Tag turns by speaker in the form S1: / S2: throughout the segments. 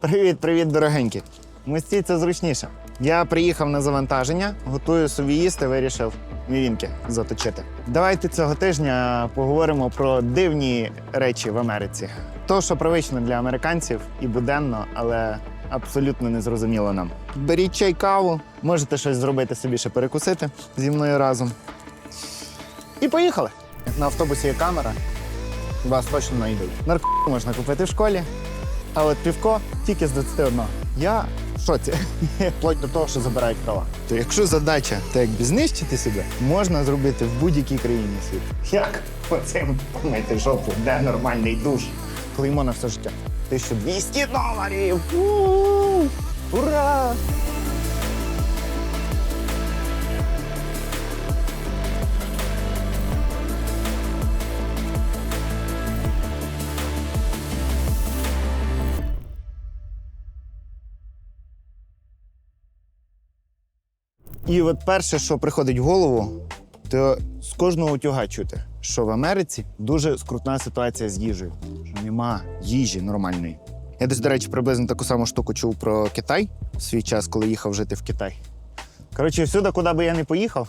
S1: Привіт, привіт, дорогенькі. Мості це зручніше. Я приїхав на завантаження, готую собі їсти, вирішив мівінки заточити. Давайте цього тижня поговоримо про дивні речі в Америці. То, що привично для американців і буденно, але абсолютно незрозуміло нам. Беріть чай, каву, можете щось зробити собі ще перекусити зі мною разом. І поїхали. На автобусі є камера, вас точно знайдуть. Наркотики можна купити в школі, а от півко тільки з 21. Я в шоці. Вплоть до того, що забирають права. То якщо задача так якби знищити себе, можна зробити в будь-якій країні світу. Як оцим помити жопу, де нормальний душ? Клеймо на все життя. 1200 доларів! У-у-у! Ура! І от перше, що приходить в голову, то з кожного утюга чути, що в Америці дуже скрутна ситуація з їжею. Що нема їжі нормальної. Я десь, до речі, приблизно таку саму штуку чув про Китай в свій час, коли їхав жити в Китай. Коротше, всюди, куди би я не поїхав,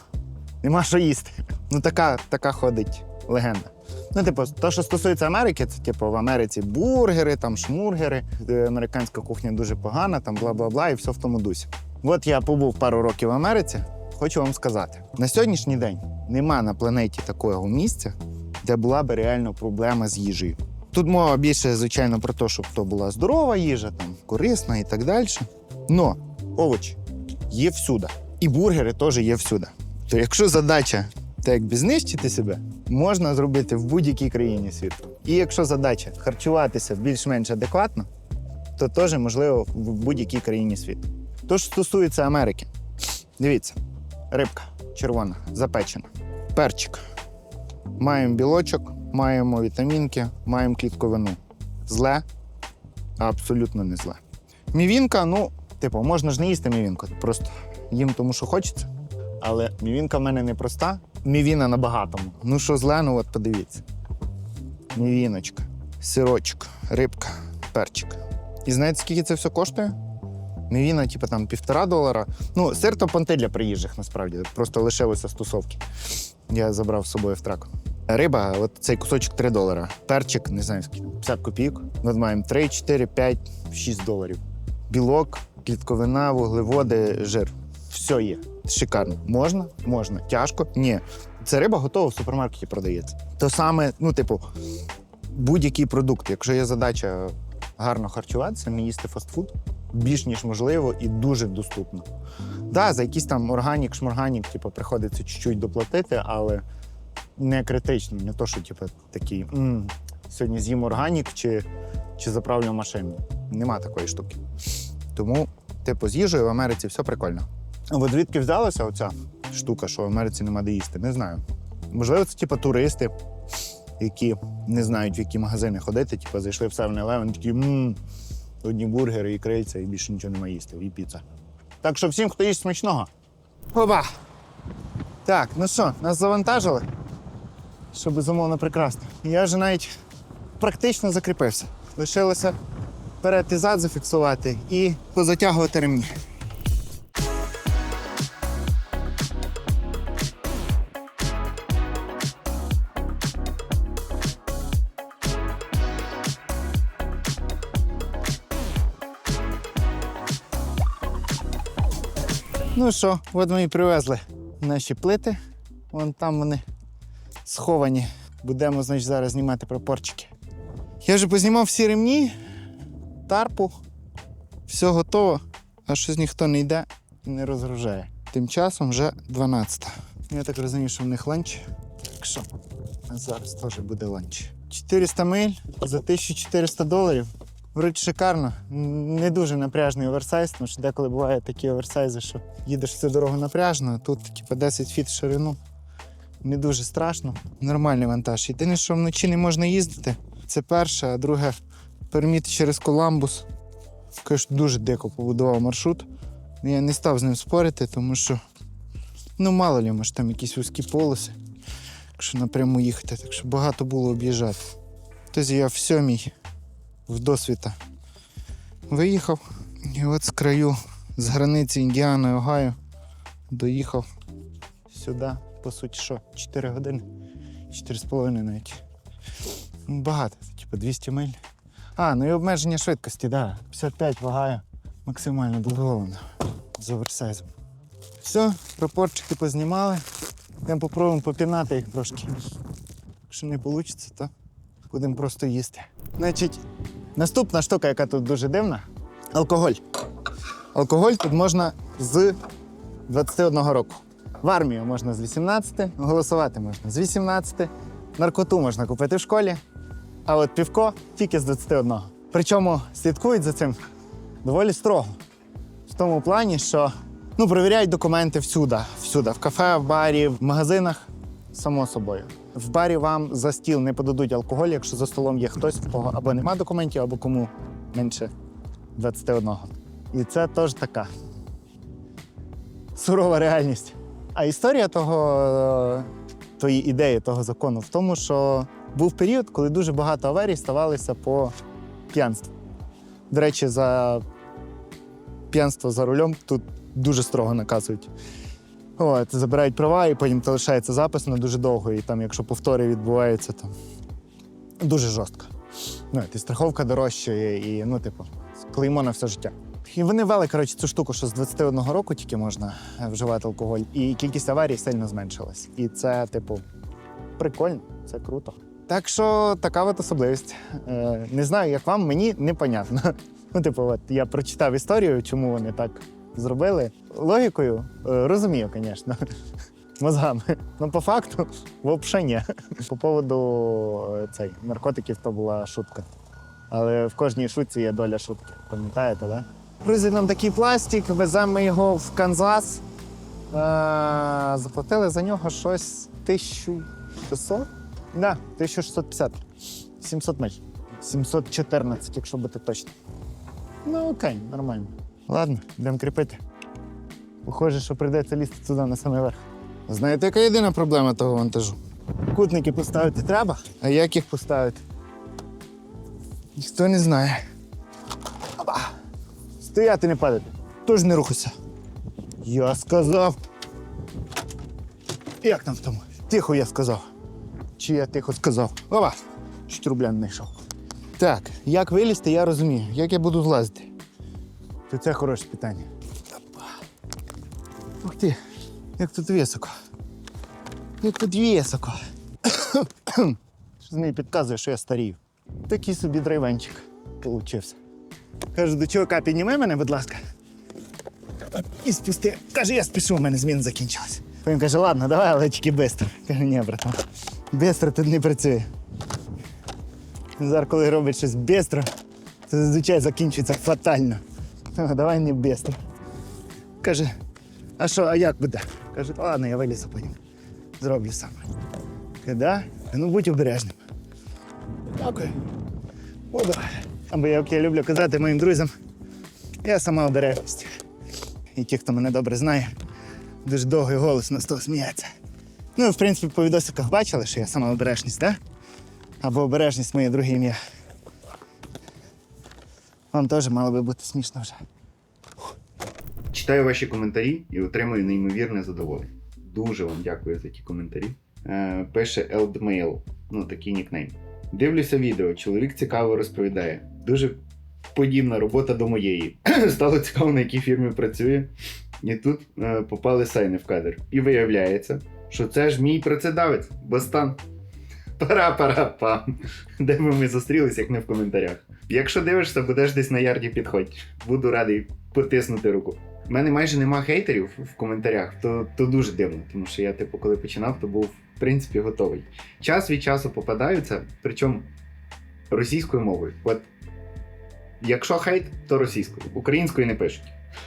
S1: нема що їсти. Ну, така, така ходить легенда. Ну, типу, то, що стосується Америки, це типу в Америці бургери, там шмургери, американська кухня дуже погана, там бла-бла-бла, і все в тому дусі. От я побув пару років в Америці. Хочу вам сказати: на сьогоднішній день нема на планеті такого місця, де була би реально проблема з їжею. Тут мова більше, звичайно, про те, щоб то була здорова їжа, там корисна і так далі. Но овочі є всюди. І бургери теж є всюди. То якщо задача так якби знищити себе, можна зробити в будь-якій країні світу. І якщо задача харчуватися більш-менш адекватно, то теж можливо в будь-якій країні світу. То, що стосується Америки, дивіться, рибка червона, запечена, перчик. Маємо білочок, маємо вітамінки, маємо клітковину. Зле? Абсолютно не зле. Мівінка, ну, типу, можна ж не їсти мівінку, просто їм тому, що хочеться. Але мівінка в мене не проста, мівіна на багатому. Ну що зле, ну от подивіться. Мівіночка, сирочок, рибка, перчик. І знаєте, скільки це все коштує? Мівіна, типу, там півтора долара. Ну, сир то понти для приїжджих, насправді. Просто лишилося з тусовки. Я забрав з собою в трак. Риба, от цей кусочок 3 долара. Перчик, не знаю, скільки, 50 копійок. Ми маємо 3, 4, 5, 6 доларів. Білок, клітковина, вуглеводи, жир. Все є. Шикарно. Можна? Можна. Тяжко? Ні. Це риба готова в супермаркеті продається. То саме, ну, типу, будь-який продукт. Якщо є задача гарно харчуватися, не їсти фастфуд, більш ніж можливо і дуже доступно. Да, за якийсь там органік, шморганік, типу, приходиться чуть-чуть доплатити, але не критично. Не то, що типу, такий «М, сьогодні з'їм органік чи, чи заправлю машину. Нема такої штуки. Тому, типу, з їжею в Америці все прикольно. От звідки взялася оця штука, що в Америці нема де їсти? Не знаю. Можливо, це типу туристи, які не знають, в які магазини ходити, типу, зайшли в 7-Eleven, такі мм, одні бургери і крильця, і більше нічого немає їсти, і піца. Так що всім, хто їсть смачного. Опа! Так, ну що, нас завантажили? Що безумовно прекрасно. Я вже навіть практично закріпився. Лишилося перед і зад зафіксувати і позатягувати ремні. Ну що, от ми і привезли наші плити. Вон там вони сховані. Будемо, значить, зараз знімати прапорчики. Я вже познімав всі ремні, тарпу, все готово, а щось ніхто не йде і не розгружає. Тим часом вже 12. Я так розумію, що в них ланч. Так що зараз теж буде ланч. 400 миль за 1400 доларів. Вроді шикарно. Не дуже напряжний оверсайз, тому що деколи бувають такі оверсайзи, що їдеш всю дорогу напряжно, а тут типу, 10 фіт ширину. Не дуже страшно. Нормальний вантаж. Єдине, що вночі не можна їздити. Це перше, а друге перміт через Коламбус. Кажуть, дуже дико побудував маршрут. Я не став з ним спорити, тому що ну мало лі, може там якісь вузькі полоси, якщо напряму їхати, так що багато було об'їжджати. Тобто я в сьомій в досвіта виїхав. І от з краю, з границі Індіани, Огайо, доїхав сюди, по суті, що, 4 години, 4,5 навіть. Багато, типу 200 миль. А, ну і обмеження швидкості. Да. 55 вагаю. Максимально дозволено. З оверсайзом. Все, прапорчики познімали. Йдемо попробуємо попінати їх трошки. Якщо не вийде, то будемо просто їсти. Значить, наступна штука, яка тут дуже дивна алкоголь. Алкоголь тут можна з 21 року. В армію можна з 18, голосувати можна з 18, наркоту можна купити в школі, а от півко тільки з 21. Причому слідкують за цим доволі строго. В тому плані, що ну, перевіряють документи всюди. Всюди. В кафе, в барі, в магазинах, само собою. В барі вам за стіл не подадуть алкоголь, якщо за столом є хтось, в кого або нема документів, або кому менше 21. І це теж така сурова реальність. А історія того, е, тої ідеї, того закону в тому, що був період, коли дуже багато аварій ставалися по п'янству. До речі, за п'янство за рулем тут дуже строго наказують. От, забирають права, і потім то лишається запис на дуже довго. І там, якщо повтори відбуваються, то дуже жорстко. Ну, і страховка дорожчає, і ну, типу, клеймо на все життя. І вони ввели, коротше, цю штуку, що з 21 року тільки можна вживати алкоголь, і кількість аварій сильно зменшилась. І це, типу, прикольно, це круто. Так що така от особливість. Е, не знаю, як вам, мені непонятно. Ну, типу, от я прочитав історію, чому вони так зробили. Логікою е, розумію, звісно. Мозгами. Ну, по факту, взагалі ні. По поводу е, цей, наркотиків то була шутка. Але в кожній шутці є доля шутки. Пам'ятаєте, да? Привезли нам такий пластик, веземо його в Канзас. Е, заплатили за нього щось 1600? Да, 1650. 700 миль. 714, якщо бути точно. Ну, окей, нормально. Ладно, йдемо кріпити. Похоже, що прийдеться лізти туди на самий верх. Знаєте, яка єдина проблема того вантажу? Кутники поставити треба, а як їх поставити? Ніхто не знає. Опа. Стояти не падати. Тож не рухайся. Я сказав. Як там в тому? Тихо, я сказав. Чи я тихо сказав? Опа! Не знайшов. Так, як вилізти, я розумію. Як я буду злазити? То це хороше питання. Ух ти, як тут високо. Як тут високо. Щось мені підказує, що я старію. Такий собі драйвенчик получився. Кажу, до чувака, підніми мене, будь ласка. І спусти. Каже, я спішу, у мене зміна закінчилась. Потім каже, ладно, давай, але тільки швидко. Каже, ні, братан. Бистро тут не працює. Зараз, коли робить щось бистро, то зазвичай закінчується фатально. Давай не бистро. Каже, а що, а як буде? Каже, ладно, я вилізу потім. Зроблю сам. Да? Ну будь обережним. Дякую. Буду. Або як я люблю казати моїм друзям, я сама обережність. І ті, хто мене добре знає, дуже довго і голосно з того сміється. Ну, в принципі, по відосиках бачили, що я сама обережність, так? Да? Або обережність моє друге ім'я. Вам теж мало би бути смішно вже.
S2: Читаю ваші коментарі і отримую неймовірне задоволення. Дуже вам дякую за ті коментарі. Е, пише Eldmail, ну такий нікнейм. Дивлюся відео, чоловік цікаво розповідає. Дуже подібна робота до моєї. Стало цікаво, на якій фірмі працює. І тут е, попали сайни в кадр. І виявляється, що це ж мій працедавець, Бастан. Пара-пара-пам. Де би ми зустрілися, як не в коментарях. Якщо дивишся, будеш десь на ярді підходь. Буду радий потиснути руку. У мене майже нема хейтерів в коментарях, то, то дуже дивно, тому що я, типу, коли починав, то був в принципі готовий. Час від часу попадаються, причому російською мовою. От якщо хейт, то російською, українською не пишуть.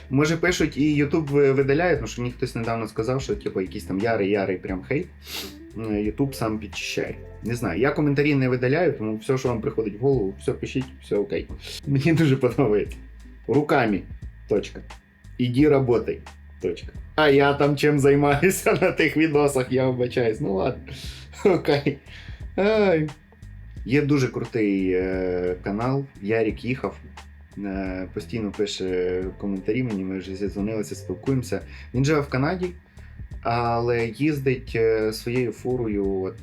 S2: Може пишуть і Ютуб видаляє, тому що мені хтось недавно сказав, що типу, якийсь там ярий ярий прям хейт. Ютуб сам підчищає. Не знаю, я коментарі не видаляю, тому все, що вам приходить в голову, все пишіть, все окей. Мені дуже подобається. Руками. Точка. Іди работай. Точка. А я там чим займаюся на тих відосах, я вибачаюсь. Ну ладно. Окей. Ай. Є дуже крутий е, канал. Ярік їхав. Е, Постійно пише коментарі мені, ми вже зідзвонилися, спілкуємося. Він живе в Канаді, але їздить е, своєю фурою. От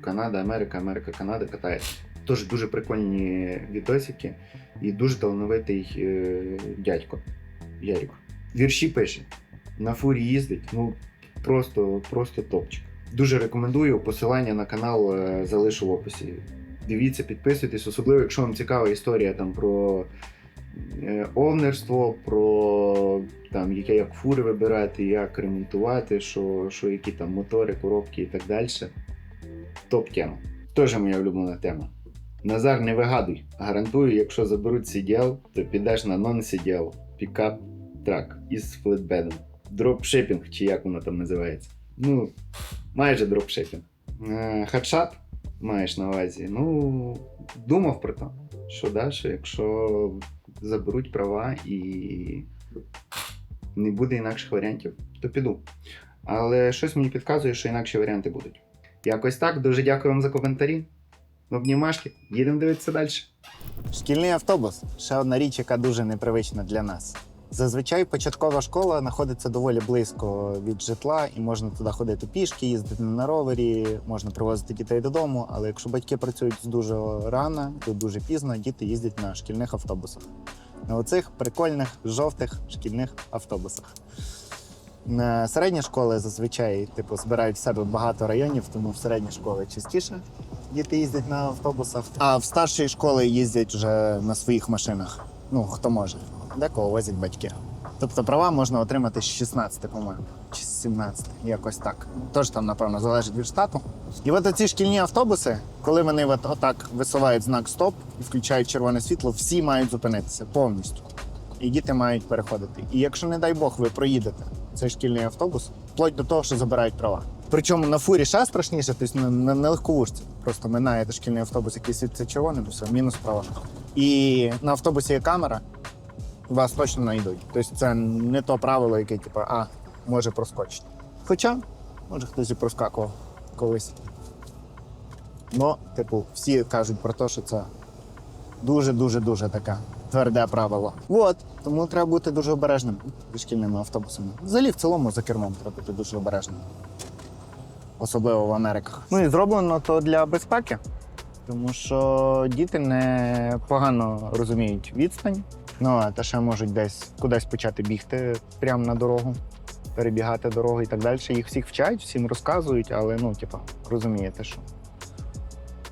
S2: Канада, Америка, Америка, Канада катає. Тож дуже прикольні відосики і дуже талановитий е, дядько Ярік. Вірші пише. На фурі їздить. Ну просто, просто топчик. Дуже рекомендую. Посилання на канал е, залишу в описі. Дивіться, підписуйтесь, особливо, якщо вам цікава історія там про овнерство, про там, яке як фури вибирати, як ремонтувати, що, що які там мотори, коробки і так далі. Топ-тема. Теж моя улюблена тема. Назар, не вигадуй. Гарантую, якщо заберуть CDL, то підеш на non-CDL, пікап трак із флетбедом. Дропшипінг, чи як воно там називається. Ну, майже дропшипінг. Е, Хедшат маєш на увазі. Ну, думав про те, що, да, що якщо заберуть права і не буде інакших варіантів, то піду. Але щось мені підказує, що інакші варіанти будуть. Якось так. Дуже дякую вам за коментарі. Обнімашки. Їдемо дивитися далі.
S1: Шкільний автобус ще одна річ, яка дуже непривична для нас. Зазвичай початкова школа знаходиться доволі близько від житла, і можна туди ходити пішки, їздити на ровері, можна привозити дітей додому. Але якщо батьки працюють з дуже рано, то дуже пізно діти їздять на шкільних автобусах. На оцих прикольних жовтих шкільних автобусах. На середні школи зазвичай типу, збирають в себе багато районів, тому в середні школи частіше діти їздять на автобусах. А в старші школи їздять вже на своїх машинах. Ну, хто може. Декого возять батьки. Тобто права можна отримати з 16, по-моєму, чи з 17, якось так. Тож там, напевно, залежить від штату. І от ці шкільні автобуси, коли вони от отак висувають знак стоп і включають червоне світло, всі мають зупинитися повністю. І діти мають переходити. І якщо, не дай Бог, ви проїдете цей шкільний автобус, вплоть до того, що забирають права. Причому на фурі ще страшніше, тобто на, на, на легковушці. Просто минаєте шкільний автобус, який світиться червоним, і все, мінус права. І на автобусі є камера, вас точно знайдуть. Тобто це не то правило, яке, типу, а, може проскочити. Хоча, може, хтось і проскакував колись. Ну, типу, всі кажуть про те, що це дуже-дуже-дуже таке тверде правило. От, тому треба бути дуже обережним зі шкільними автобусами. Взагалі, в цілому за кермом треба бути дуже обережним. Особливо в Америках. Ну і зроблено то для безпеки, тому що діти не погано розуміють відстань. Ну, а та ще можуть десь кудись почати бігти прямо на дорогу, перебігати дорогу і так далі. Їх всіх вчать, всім розказують, але ну, типа, розумієте, що,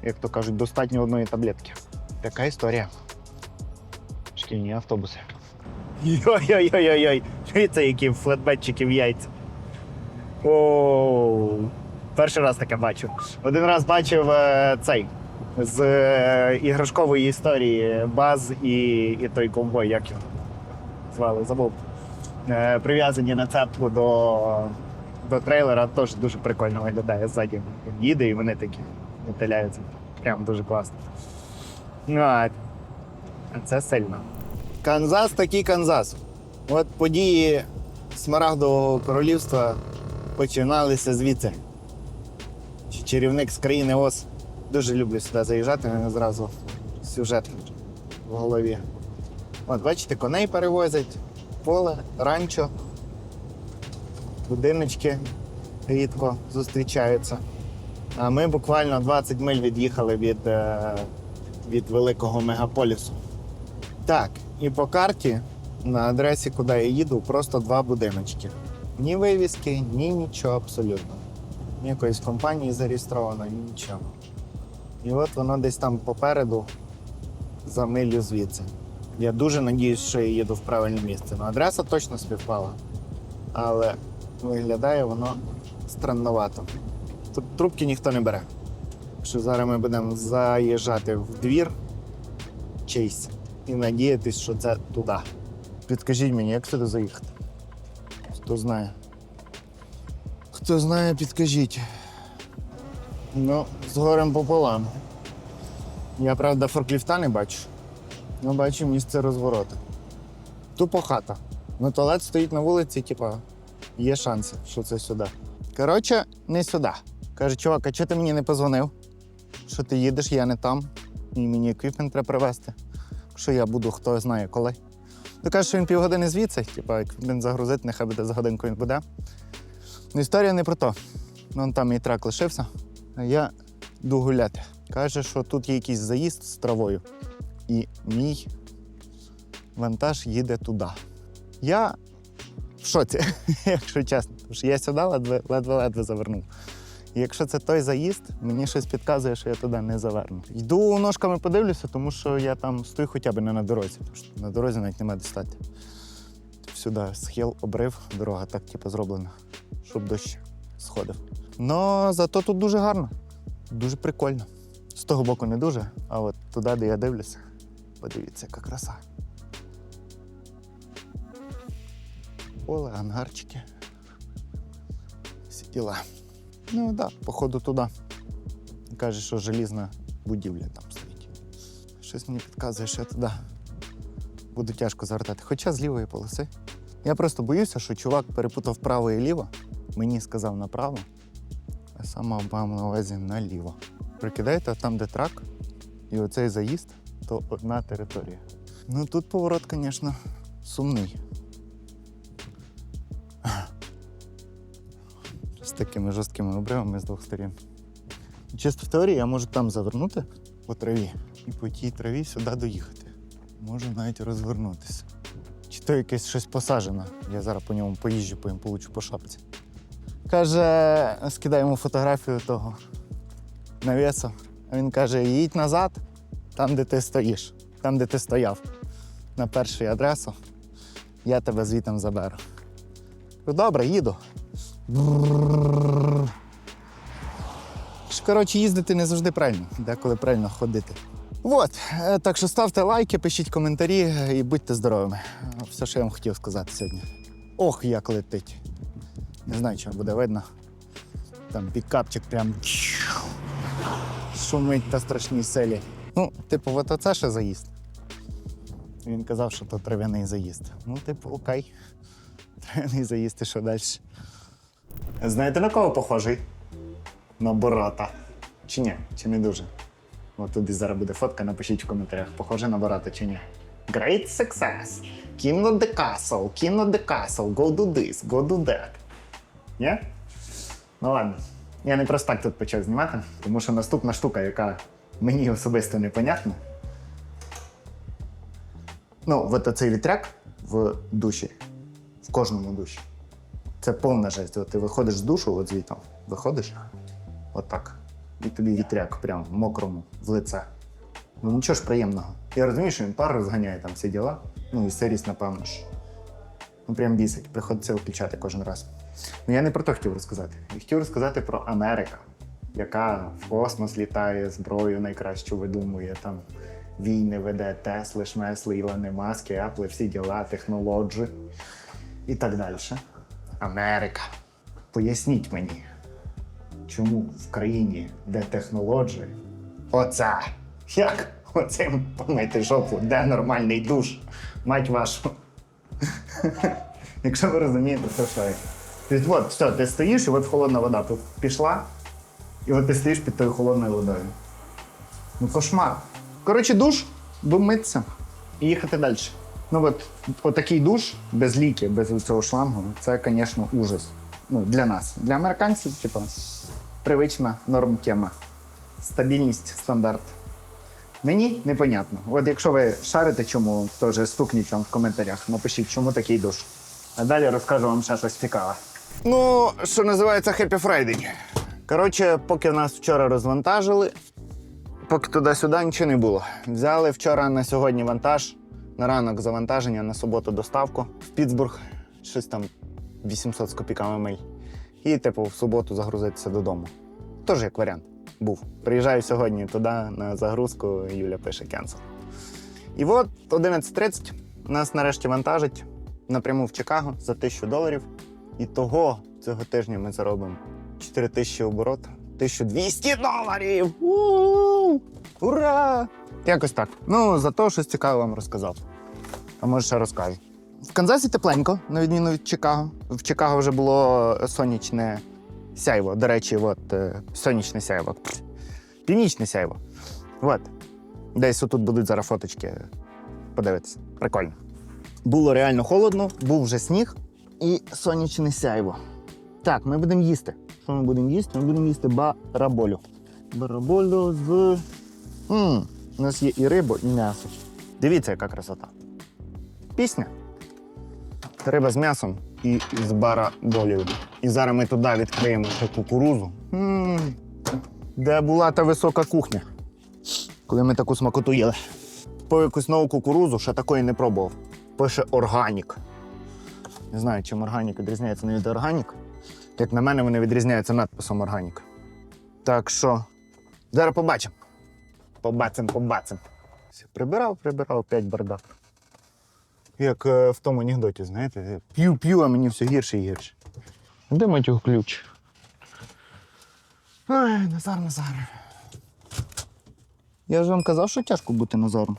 S1: як то кажуть, достатньо одної таблетки. Така історія. Шкільні автобуси. Йой-йой-йой-йой. Дивіться, які флетбетчики в яйця. Оу. Перший раз таке бачу. Один раз бачив е, цей з е, іграшкової історії Баз і, і той ковбой, як його звали, забув. Е, прив'язані на цепку до, до трейлера, теж дуже прикольно виглядає ззаді. Їде і вони такі мотиляються. Прям дуже класно. Ну, а це сильно. Канзас такий Канзас. От події Смарагдового королівства починалися звідси. Чарівник з країни Оз. Дуже люблю сюди заїжджати, мене зразу сюжет в голові. От, бачите, коней перевозять, поле, ранчо, будиночки рідко зустрічаються. А ми буквально 20 миль від'їхали від, е, від великого мегаполісу. Так, і по карті на адресі, куди я їду, просто два будиночки. Ні вивіски, ні нічого абсолютно. Ні якоїсь компанії зареєстровано, ні нічого. І от воно десь там попереду за милю звідси. Я дуже надіюсь, що я їду в правильне місце. Ну, адреса точно співпала. Але виглядає воно странновато. Тут трубки ніхто не бере. Що зараз ми будемо заїжджати в двір чийсь і надіятись, що це туди. Підкажіть мені, як сюди заїхати? Хто знає? Хто знає, підкажіть. Ну, з горем пополам. Я, правда, форкліфта не бачу. Ну, бачу місце розвороту. Тупо хата. Ну, туалет стоїть на вулиці, типа, є шанси, що це сюди. Коротше, не сюди. Каже, чувак, а чого ти мені не позвонив? Що ти їдеш, я не там, і мені еквіпмент треба привезти. що я буду хто знає коли. То каже, що він півгодини звідси, типа, він загрузить, нехай буде за годинку він буде. Ну, історія не про то. Вон там мій трак лишився, я йду гуляти. Каже, що тут є якийсь заїзд з травою, і мій вантаж їде туди. Я в шоці, якщо чесно. Тому що я сюди ледве- ледве-ледве завернув. І якщо це той заїзд, мені щось підказує, що я туди не заверну. Йду ножками подивлюся, тому що я там стою хоча б не на дорозі, тому що на дорозі навіть немає де стати. Сюди схил, обрив, дорога так типу, зроблена, щоб дощ сходив. Ну, зато тут дуже гарно, дуже прикольно. З того боку не дуже, а от туди, де я дивлюся, подивіться, яка краса. Поле, ангарчики. Всі діла. Ну так, да, походу туди. Каже, що желізна будівля там стоїть. Щось мені підказує, що я туди буду тяжко завертати. Хоча з лівої полоси. Я просто боюся, що чувак перепутав право і ліво, мені сказав направо, а сам мав мав на увазі наліво. Прикидаєте, там, де трак, і оцей заїзд, то одна територія. Ну тут поворот, звісно, сумний. З такими жорсткими обривами з двох сторін. Чисто в теорії я можу там завернути по траві і по тій траві сюди доїхати. Можу навіть розвернутися. Чи то якесь щось посаджено. Я зараз по ньому поїжджу, потім получу по шапці. Каже, скидай йому фотографію того навісу. А він каже: їдь назад, там, де ти стоїш, там, де ти стояв, на першу адресу. Я тебе звітом заберу. Добре, їду. Коротше, їздити не завжди правильно, деколи правильно ходити. От, е, так що ставте лайки, пишіть коментарі і будьте здоровими. Все, що я вам хотів сказати сьогодні. Ох, як летить. Не знаю, чи буде видно. Там пікапчик прям шумить та страшній селі. Ну, типу, от оце ще заїзд. Він казав, що то трав'яний заїзд. Ну, типу, окей. Трав'яний заїзд і що далі? Знаєте, на кого похожий? На Бората. Чи ні? Чи не дуже? От туди зараз буде фотка, напишіть в коментарях, похоже на Бората чи ні. Great success! King of the castle, king of the castle, go do this, go do that. Ні? Ну ладно. Я не просто так тут почав знімати, тому що наступна штука, яка мені особисто непонятна. Ну, от оцей вітряк в душі, в кожному душі. Це повна жесть. От ти виходиш з душу, от звідти, виходиш, отак. І тобі вітряк прям в мокрому, в лице. Ну нічого ж приємного. Я розумію, що він пар розганяє там всі діла. Ну і сирість, напевно ж. Ну прям бісить, приходиться виключати кожен раз. Ну я не про то хотів розказати. Я хотів розказати про Америка, яка в космос літає, зброю найкращу видумує, там війни веде, Тесли, Шмесли, Ілони Маски, Апли, всі діла, технології і так далі. Америка. Поясніть мені, чому в країні, де технології, оця, як оцим помити жопу, де нормальний душ, мать вашу. Якщо ви розумієте, що я. Тобто, от, все, ти стоїш, і от холодна вода тут пішла, і от ти стоїш під тою холодною водою. Ну, кошмар. Коротше, душ, домитися і їхати далі. Ну от, от такий душ без ліки, без цього шлангу, це, звісно, ужас. Ну, для нас. Для американців, типу, привична норм тема. Стабільність, стандарт. Мені непонятно. От якщо ви шарите, чому, вже стукніть вам в коментарях, напишіть, чому такий душ. А далі розкажу вам ще щось цікаве. Ну, що називається Happy Friday. Коротше, поки нас вчора розвантажили, поки туди-сюди нічого не було. Взяли вчора на сьогодні вантаж, на ранок завантаження, на суботу доставку в Пітсбург, щось там 800 з копійками миль. І, типу, в суботу загрузитися додому. Тож як варіант був. Приїжджаю сьогодні туди на загрузку, Юля пише кенсел. І от 11.30 нас нарешті вантажить напряму в Чикаго за 1000 доларів. І того цього тижня ми заробимо 4 тисячі оборот, 1200 доларів! У-у-у! Ура! Якось так. Ну, зато щось цікаве вам розказав. А може ще розкажу. В Канзасі тепленько, на відміну від Чикаго. В Чикаго вже було сонячне сяйво. До речі, от е, сонячне сяйво. Північне сяйво. От. Десь отут будуть зараз фоточки подивитися. Прикольно. Було реально холодно, був вже сніг і сонячне сяйво. Так, ми будемо їсти. Що ми будемо їсти? Ми будемо їсти бараболю. Бараболю з. м у нас є і риба, і м'ясо. Дивіться, яка красота. Пісня. Риба з м'ясом і з бараболею. І зараз ми туди відкриємо ще кукурузу. м Де була та висока кухня, коли ми таку смакоту їли. По якусь нову кукурузу ще такої не пробував. Пише органік. Не знаю, чим органік відрізняється не від органік. Як на мене, вони відрізняються надписом органік. Так що, зараз побачимо. Побачимо, побачимо. Прибирав, прибирав, опять бардак. Як е, в тому анекдоті, знаєте, п'ю-п'ю, а мені все гірше і гірше. Де матюх ключ? Ай, Назар, Назар. Я ж вам казав, що тяжко бути Назаром.